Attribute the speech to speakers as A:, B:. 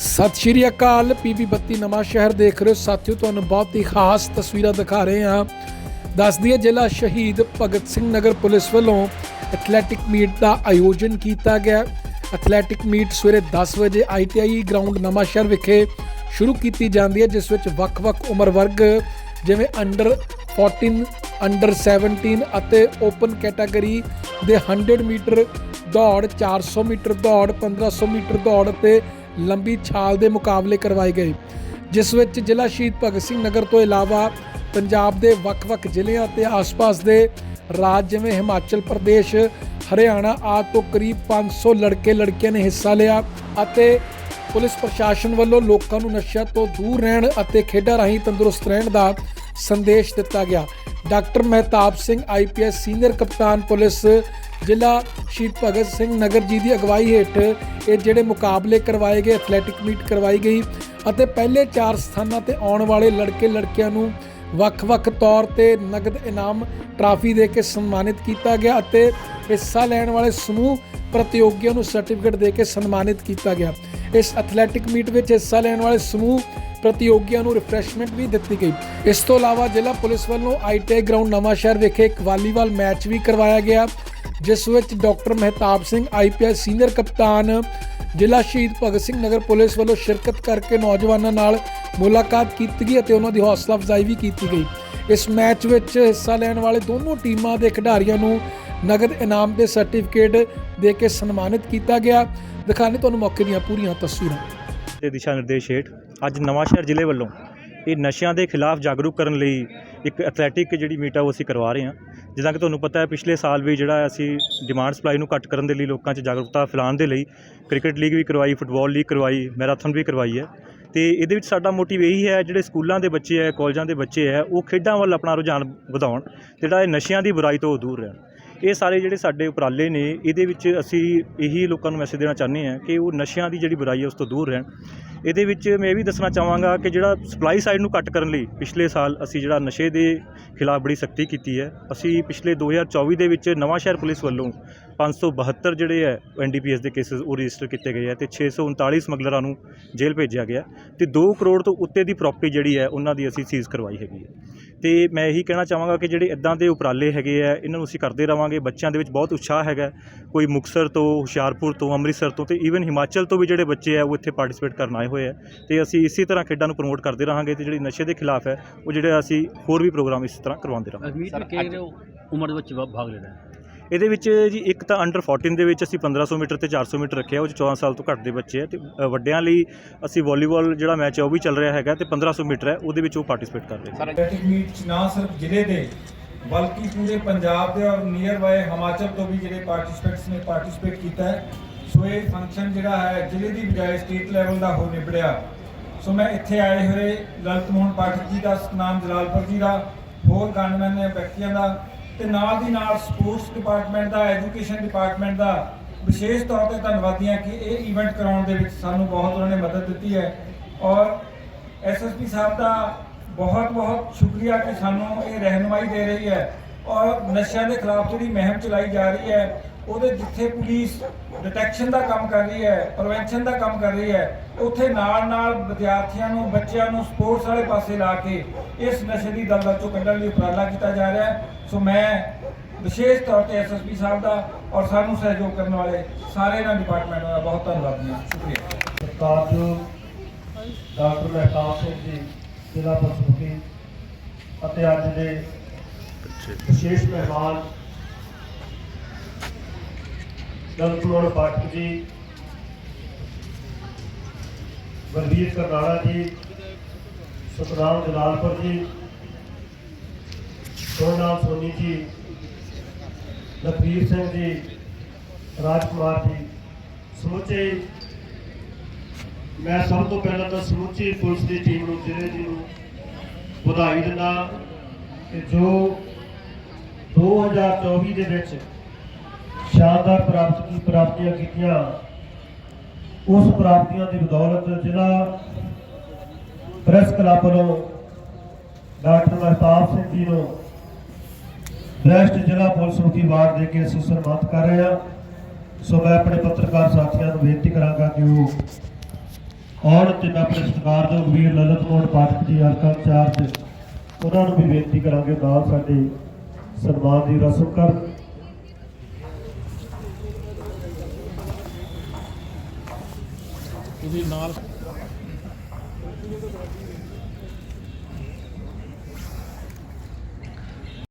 A: ਸਤਿ ਸ਼੍ਰੀ ਅਕਾਲ ਪੀਬੀ ਬੱਤੀ ਨਵਾਂ ਸ਼ਹਿਰ ਦੇਖ ਰਹੇ ਹੋ। ਸਾਥੀਓ, ਤੁਹਾਨੂੰ ਬਹੁਤ ਹੀ ਖਾਸ ਤਸਵੀਰਾਂ ਦਿਖਾ ਰਹੇ ਹਾਂ। ਦੱਸ ਦਈਏ, ਜ਼ਿਲ੍ਹਾ ਸ਼ਹੀਦ ਭਗਤ ਸਿੰਘ ਨਗਰ ਪੁਲਿਸ ਵੱਲੋਂ ਐਥਲੈਟਿਕ ਮੀਟ ਦਾ ਆਯੋਜਨ ਕੀਤਾ ਗਿਆ। ਐਥਲੈਟਿਕ ਮੀਟ ਸਵੇਰੇ 10 ਵਜੇ ਆਈਟੀਆਈ ਗਰਾਊਂਡ ਨਵਾਂ ਸ਼ਹਿਰ ਵਿਖੇ ਸ਼ੁਰੂ ਕੀਤੀ ਜਾਂਦੀ ਹੈ, ਜਿਸ ਵਿੱਚ ਵੱਖ-ਵੱਖ ਉਮਰ ਵਰਗ, ਜਿਵੇਂ ਅੰਡਰ 14 ਅੰਡਰ 17 ਅਤੇ ਓਪਨ ਕੈਟਾਗਰੀ ਦੇ 100 ਮੀਟਰ ਦੌੜ 400 ਮੀਟਰ ਦੌੜ 1500 ਮੀਟਰ ਦੌੜ ਅਤੇ ਲੰਬੀ ਛਾਲ ਦੇ ਮੁਕਾਬਲੇ ਕਰਵਾਏ ਗਏ, ਜਿਸ ਵਿੱਚ ਜ਼ਿਲ੍ਹਾ ਸ਼ਹੀਦ ਭਗਤ ਸਿੰਘ ਨਗਰ ਤੋਂ ਇਲਾਵਾ ਪੰਜਾਬ ਦੇ ਵੱਖ-ਵੱਖ ਜ਼ਿਲ੍ਹਿਆਂ ਅਤੇ ਆਸ-ਪਾਸ ਦੇ ਰਾਜ ਜਿਵੇਂ ਹਿਮਾਚਲ ਪ੍ਰਦੇਸ਼, ਹਰਿਆਣਾ ਆਦਿ ਤੋਂ ਕਰੀਬ 500 ਲੜਕੇ ਲੜਕੀਆਂ ਨੇ ਹਿੱਸਾ ਲਿਆ ਅਤੇ ਪੁਲਿਸ ਪ੍ਰਸ਼ਾਸਨ ਵੱਲੋਂ ਲੋਕਾਂ ਨੂੰ ਨਸ਼ਿਆਂ ਤੋਂ ਦੂਰ ਰਹਿਣ ਅਤੇ ਖੇਡਾਂ ਰਾਹੀਂ ਤੰਦਰੁਸਤ ਰਹਿਣ ਦਾ ਸੰਦੇਸ਼ ਦਿੱਤਾ ਗਿਆ। Doctor Mehtab Singh IPS senior ਕਪਤਾਨ ਪੁਲਿਸ, ਜ਼ਿਲ੍ਹਾ ਸ਼ਹੀਦ ਭਗਤ ਸਿੰਘ ਨਗਰ ਜੀ ਦੀ ਅਗਵਾਈ ਹੇਠ ਇਹ ਜਿਹੜੇ ਮੁਕਾਬਲੇ ਕਰਵਾਏ ਗਏ, ਐਥਲੈਟਿਕ ਮੀਟ ਕਰਵਾਈ ਗਈ ਅਤੇ ਪਹਿਲੇ 4 ਸਥਾਨਾਂ ਤੇ ਆਉਣ ਵਾਲੇ ਲੜਕੇ ਲੜਕੀਆਂ ਨੂੰ ਵੱਖ-ਵੱਖ ਤੌਰ ਤੇ ਨਗਦ ਇਨਾਮ, ਟਰਾਫੀ ਦੇ ਕੇ ਸਨਮਾਨਿਤ ਕੀਤਾ ਗਿਆ ਅਤੇ ਹਿੱਸਾ ਲੈਣ ਵਾਲੇ ਸਮੂਹ ਪ੍ਰਤੀਯੋਗੀਆਂ ਨੂੰ ਸਰਟੀਫਿਕੇਟ ਦੇ ਕੇ ਸਨਮਾਨਿਤ ਕੀਤਾ ਗਿਆ। ਇਸ ਐਥਲੈਟਿਕ ਮੀਟ ਵਿੱਚ ਹਿੱਸਾ ਲੈਣ ਵਾਲੇ ਸਮੂਹ ਪ੍ਰਤੀਯੋਗੀਆਂ ਨੂੰ ਰਿਫਰੈਸ਼ਮੈਂਟ ਵੀ ਦਿੱਤੀ ਗਈ। ਇਸ ਤੋਂ ਇਲਾਵਾ ਜ਼ਿਲ੍ਹਾ ਪੁਲਿਸ ਵੱਲੋਂ ਆਈਟੀਆਈ ਗਰਾਊਂਡ ਨਵਾਂਸ਼ਹਿਰ ਵਿਖੇ ਇੱਕ ਵਾਲੀਬਾਲ ਮੈਚ ਵੀ ਕਰਵਾਇਆ ਗਿਆ, ਜਿਸ ਵਿੱਚ doctor Mehtab Singh IPS senior ਕਪਤਾਨ ਜ਼ਿਲ੍ਹਾ ਸ਼ਹੀਦ ਭਗਤ ਸਿੰਘ ਨਗਰ ਪੁਲਿਸ ਵੱਲੋਂ ਸ਼ਿਰਕਤ ਕਰਕੇ ਨੌਜਵਾਨਾਂ ਨਾਲ ਮੁਲਾਕਾਤ ਕੀਤੀ ਗਈ ਅਤੇ ਉਹਨਾਂ ਦੀ ਹੌਸਲਾ ਅਫਜ਼ਾਈ ਵੀ ਕੀਤੀ ਗਈ। ਇਸ ਮੈਚ ਵਿੱਚ ਹਿੱਸਾ ਲੈਣ ਵਾਲੇ ਦੋਨੋਂ ਟੀਮਾਂ ਦੇ ਖਿਡਾਰੀਆਂ ਨੂੰ ਨਗਦ ਇਨਾਮ ਦੇ ਸਰਟੀਫਿਕੇਟ ਦੇ ਕੇ ਸਨਮਾਨਿਤ ਕੀਤਾ ਗਿਆ। ਦਿਖਾਣੇ ਤੁਹਾਨੂੰ ਮੌਕੇ ਦੀਆਂ ਪੂਰੀਆਂ ਤਸਵੀਰਾਂ।
B: ਦੇ ਦਿਸ਼ਾ ਨਿਰਦੇਸ਼ ਹੇਠ ਅੱਜ ਨਵਾਂਸ਼ਹਿਰ ਜ਼ਿਲ੍ਹੇ ਵੱਲੋਂ ਇਹ ਨਸ਼ਿਆਂ ਦੇ ਖਿਲਾਫ ਜਾਗਰੂਕ ਕਰਨ ਲਈ ਇੱਕ ਐਥਲੈਟਿਕ ਜਿਹੜੀ ਮੀਟ ਆ ਉਹ ਅਸੀਂ ਕਰਵਾ ਰਹੇ ਹਾਂ। ਜਿੱਦਾਂ ਕਿ ਤੁਹਾਨੂੰ ਪਤਾ ਹੈ, ਪਿਛਲੇ ਸਾਲ ਵੀ ਜਿਹੜਾ ਅਸੀਂ ਡਿਮਾਂਡ ਸਪਲਾਈ ਨੂੰ ਘੱਟ ਕਰਨ ਦੇ ਲਈ ਲੋਕਾਂ 'ਚ ਜਾਗਰੂਕਤਾ ਫੈਲਾਉਣ ਦੇ ਲਈ ਕ੍ਰਿਕਟ ਲੀਗ ਵੀ ਕਰਵਾਈ ਫੁੱਟਬਾਲ ਲੀਗ ਕਰਵਾਈ ਮੈਰਾਥਨ ਵੀ ਕਰਵਾਈ ਹੈ। ਤੇ ਇਹਦੇ ਵਿੱਚ ਸਾਡਾ ਮੋਟਿਵ ਇਹੀ ਹੈ, ਜਿਹੜੇ ਸਕੂਲਾਂ ਦੇ ਬੱਚੇ ਹੈ ਕਾਲਜਾਂ ਦੇ ਬੱਚੇ ਹੈ, ਉਹ ਖੇਡਾਂ ਵੱਲ ਆਪਣਾ ਰੁਝਾਨ ਵਧਾਉਣ ਜਿਹੜਾ ਇਹ ਨਸ਼ਿਆਂ ਦੀ ਬੁਰਾਈ ਤੋਂ ਦੂਰ ਰਹਿਣ। ਇਹ ਸਾਰੇ ਜਿਹੜੇ ਸਾਡੇ ਉਪਰਾਲੇ ਨੇ, ਇਹਦੇ ਵਿੱਚ ਅਸੀਂ ਇਹੀ ਲੋਕਾਂ ਨੂੰ ਮੈਸੇਜ ਦੇਣਾ ਚਾਹੁੰਦੇ ਹਾਂ ਕਿ ਉਹ ਨਸ਼ਿਆਂ ਦੀ ਜਿਹੜੀ ਬੁਰਾਈ ਹੈ ਉਸ ਤੋਂ ਦੂਰ ਰਹਿਣ। ਇਹਦੇ ਵਿੱਚ ਮੈਂ ਇਹ ਵੀ ਦੱਸਣਾ ਚਾਹਾਂਗਾ ਕਿ ਜਿਹੜਾ ਸਪਲਾਈ ਸਾਈਡ ਨੂੰ ਘੱਟ ਕਰਨ ਲਈ ਪਿਛਲੇ ਸਾਲ ਅਸੀਂ ਜਿਹੜਾ ਨਸ਼ੇ ਦੇ ਖਿਲਾਫ ਬੜੀ ਸਖਤੀ ਕੀਤੀ ਹੈ। ਅਸੀਂ ਪਿਛਲੇ 2024 ਦੇ ਵਿੱਚ ਨਵਾਂਸ਼ਹਿਰ ਪੁਲਿਸ ਵੱਲੋਂ 572 ਜਿਹੜੇ ਹੈ ਐਨਡੀਪੀਐਸ ਦੇ ਕੇਸਸ ਉਹ ਰਜਿਸਟਰ ਕੀਤੇ ਗਏ ਹੈ ਤੇ 639 ਸਮਗਲਰਾਂ ਨੂੰ ਜੇਲ੍ਹ ਭੇਜਿਆ ਗਿਆ ਤੇ 2 ਕਰੋੜ ਤੋਂ ਉੱਤੇ ਦੀ ਪ੍ਰਾਪਰਟੀ ਜਿਹੜੀ ਹੈ, ਉਹਨਾਂ ਦੀ ਅਸੀਂ ਸੀਜ਼ ਕਰਵਾਈ ਹੈਗੀ ਹੈ। ਤੇ ਮੈਂ ਇਹੀ ਕਹਿਣਾ ਚਾਹਾਂਗਾ ਕਿ ਜਿਹੜੇ ਇਦਾਂ ਦੇ ਉਪਰਾਲੇ ਹੈਗੇ ਆ ਇਹਨਾਂ ਨੂੰ ਅਸੀਂ ਕਰਦੇ ਰਵਾਂਗੇ। ਬੱਚਿਆਂ ਦੇ ਵਿੱਚ ਬਹੁਤ ਉਤਸ਼ਾਹ ਹੈਗਾ ਕੋਈ ਮੁਕਤਸਰ ਤੋਂ ਹੁਸ਼ਿਆਰਪੁਰ ਤੋਂ, ਅੰਮ੍ਰਿਤਸਰ ਤੋਂ ਤੇ ਈਵਨ ਹਿਮਾਚਲ ਤੋਂ ਵੀ ਜਿਹੜੇ ਬੱਚੇ ਆ ਉਹ ਇੱਥੇ ਪਾਰਟਿਸਿਪੇਟ ਕਰਨ ਆਏ ਹੋਏ ਆ ਤੇ ਅਸੀਂ ਇਸੇ ਤਰ੍ਹਾਂ ਖੇਡਾਂ ਨੂੰ ਪ੍ਰਮੋਟ ਕਰਦੇ ਰਹਾਂਗੇ ਤੇ ਜਿਹੜੀ ਨਸ਼ੇ ਦੇ ਖਿਲਾਫ ਹੈ ਉਹ ਜਿਹੜੇ ਅਸੀਂ ਹੋਰ ਵੀ ਪ੍ਰੋਗਰਾਮ ਇਸ ਤਰ੍ਹਾਂ ਕਰਵਾਉਂਦੇ ਰਹਾਂਗੇ।
C: ਅਜਮੀਰ में ਕਿਹੜੇ ਉਮਰ ਦੇ ਵਿੱਚ ਭਾਗ ਲੈਣਾ ਹੈ?
B: ਇਹਦੇ ਵਿੱਚ ਜੀ ਇੱਕ ਤਾਂ ਅੰਡਰ 14 ਦੇ ਵਿੱਚ ਅਸੀਂ 1500 ਮੀਟਰ ਤੇ 400 ਮੀਟਰ ਰੱਖਿਆ ਉਹ 'ਚ 14 ਸਾਲ ਤੋਂ ਘੱਟ ਦੇ ਬੱਚੇ ਆ ਤੇ ਵੱਡਿਆਂ ਲਈ ਅਸੀਂ ਵਾਲੀਬਾਲ ਜਿਹੜਾ ਮੈਚ ਹੈ ਉਹ ਵੀ ਚੱਲ ਰਿਹਾ ਹੈਗਾ ਤੇ 1500 ਮੀਟਰ ਹੈ ਉਹਦੇ ਵਿੱਚ ਉਹ ਪਾਰਟਿਸਿਪੇਟ ਕਰ ਰਹੇ ਨੇ।
D: ਐਥਲੈਟਿਕ ਮੀਟ 'ਚ ਨਾ ਸਿਰਫ ਜ਼ਿਲ੍ਹੇ ਦੇ ਬਲਕਿ ਪੂਰੇ ਪੰਜਾਬ ਦੇ ਔਰ ਨੀਅਰ ਬਾਏ ਹਿਮਾਚਲ ਤੋਂ ਵੀ ਜਿਹੜੇ ਪਾਰਟਿਸਪੈਂਟਸ ਨੇ ਪਾਰਟਿਸਿਪੇਟ ਕੀਤਾ ਹੈ ਸੋ ਇਹ ਫੰਕਸ਼ਨ ਜਿਹੜਾ ਹੈ, ਜ਼ਿਲ੍ਹੇ ਦੀ ਬਜਾਏ ਸਟੇਟ ਲੈਵਲ ਦਾ ਹੋ ਨਿਬੜਿਆ। ਸੋ ਮੈਂ ਇੱਥੇ ਆਏ ਹੋਏ ਲਲਤ ਮੋਹਨ ਪਾਠਕ ਜੀ ਦਾ, ਸਤਨਾਮ ਜਲਾਲਪੁਰ ਜੀ ਦਾ, ਹੋਰ ਗਨਮੈਨ ਵਿਅਕਤੀਆਂ ਦਾ ਤੇ ਨਾਲ ਦੀ ਨਾਲ ਸਪੋਰਟਸ ਡਿਪਾਰਟਮੈਂਟ ਦਾ ਐਜੂਕੇਸ਼ਨ ਡਿਪਾਰਟਮੈਂਟ ਦਾ ਵਿਸ਼ੇਸ਼ ਤੌਰ ਤੇ ਧੰਨਵਾਦੀ ਹਾਂ ਕਿ ਇਹ ਈਵੈਂਟ ਕਰਾਉਣ ਦੇ ਵਿੱਚ ਸਾਨੂੰ ਬਹੁਤ ਉਹਨਾਂ ਨੇ ਮਦਦ ਦਿੱਤੀ ਹੈ। ਔਰ ਐਸਐਸਪੀ ਸਾਹਿਬ ਦਾ ਬਹੁਤ ਬਹੁਤ ਸ਼ੁਕਰੀਆ ਕਿ ਸਾਨੂੰ ਇਹ ਰਹਿਨੁਮਾਈ ਦੇ ਰਹੀ ਹੈ। ਔਰ ਨਸ਼ਿਆਂ ਦੇ ਖਿਲਾਫ ਜਿਹੜੀ ਮੁਹਿੰਮ ਚਲਾਈ ਜਾ ਰਹੀ ਹੈ ਉਹਦੇ ਜਿੱਥੇ ਪੁਲਿਸ ਡਿਟੈਕਸ਼ਨ ਦਾ ਕੰਮ ਕਰ ਰਹੀ ਹੈ ਪ੍ਰੀਵੈਂਸ਼ਨ ਦਾ ਕੰਮ ਕਰ ਰਹੀ ਹੈ ਉੱਥੇ ਨਾਲ ਨਾਲ ਵਿਦਿਆਰਥੀਆਂ ਨੂੰ ਬੱਚਿਆਂ ਨੂੰ ਸਪੋਰਟਸ ਵਾਲੇ ਪਾਸੇ ਲਾ ਕੇ ਇਸ ਨਸ਼ੇ ਦੀ ਦਲਦਲ ਚੋਂ ਕੱਢਣ ਲਈ ਉਪਰਾਲਾ ਕੀਤਾ ਜਾ ਰਿਹਾ ਹੈ। ਸੋ ਮੈਂ ਵਿਸ਼ੇਸ਼ ਤੌਰ ਤੇ ਐਸਐਸਪੀ ਸਾਹਿਬ ਦਾ ਔਰ ਸਾਨੂੰ ਸਹਿਯੋਗ ਕਰਨ ਵਾਲੇ ਸਾਰੇ ਇਹਨਾਂ ਡਿਪਾਰਟਮੈਂਟਾਂ ਦਾ ਬਹੁਤ ਧੰਨਵਾਦੀ ਹਾਂ ਸ਼ੁਕਰੀਆ।
E: ਸਰਕਾਰਯੋਗ ਡਾਕਟਰ ਮਹਿਤਾਬ ਸਿੰਘ ਜੀ ਜ਼ਿਲ੍ਹਾ ਪ੍ਰਸ਼ਾਸਕੀ ਅਤੇ ਅੱਜ ਦੇ ਵਿਸ਼ੇਸ਼ ਮਹਿਮਾਨ ਦਲਪੁਰ ਪਾਠਕ ਜੀ ਬਲਬੀਰ ਕਰਨਾਲਾ ਜੀ, ਸਤਨਾਮ ਜਲਾਲਪੁਰ ਜੀ ਸੋਨਾਮ ਸੋਨੀ ਜੀ ਲਖਵੀਰ ਸਿੰਘ ਜੀ, ਰਾਜਕੁਮਾਰ ਜੀ। ਸਮੁੱਚੇ, ਮੈਂ ਸਭ ਤੋਂ ਪਹਿਲਾਂ ਤਾਂ ਸਮੁੱਚੀ ਪੁਲਿਸ ਦੀ ਟੀਮ ਨੂੰ, ਜ਼ਿਲ੍ਹੇ ਜੀ ਨੂੰ ਵਧਾਈ ਦਿੰਦਾ ਕਿ ਜੋ 2024 ਦੇ ਵਿੱਚ ਸ਼ਾਨਦਾਰ ਪ੍ਰਾਪਤੀ ਪ੍ਰਾਪਤੀਆਂ ਕੀਤੀਆਂ, ਉਸ ਪ੍ਰਾਪਤੀਆਂ ਦੀ ਬਦੌਲਤ ਜ਼ਿਲ੍ਹਾ ਪ੍ਰੈਸ ਕਲੱਬ ਵੱਲੋਂ ਡਾਕਟਰ ਮਹਿਤਾਬ ਸਿੰਘ ਜੀ ਨੂੰ ਬੈਸਟ ਜ਼ਿਲ੍ਹਾ ਪੁਲਿਸ ਮੁਖੀ ਵਾਰਡ ਦੇ ਕੇ ਅਸੀਂ ਸਨਮਾਨਿਤ ਕਰ ਰਹੇ ਹਾਂ। ਸੋ ਮੈਂ ਆਪਣੇ ਪੱਤਰਕਾਰ ਸਾਥੀਆਂ ਨੂੰ ਬੇਨਤੀ ਕਰਾਂਗਾ ਕਿ ਉਹ ਔਰ ਤੇ ਮੈਂ ਆਪਣੇ ਸਰਕਾਰ ਸਤਿਕਾਰਯੋਗ ਵੀਰ ਲਲਤ ਮੋਹਨ ਪਾਠਕ ਜੀ ਹਲਕਾ ਇੰਚਾਰਜ ਉਹਨਾਂ ਨੂੰ ਵੀ ਬੇਨਤੀ ਕਰਾਂਗੇ, ਨਾਲ ਸਾਡੇ ਸਨਮਾਨ ਦੀ ਰਸਮ ਕਰਨ।
A: ਤੁਸੀਂ ਨਾਲ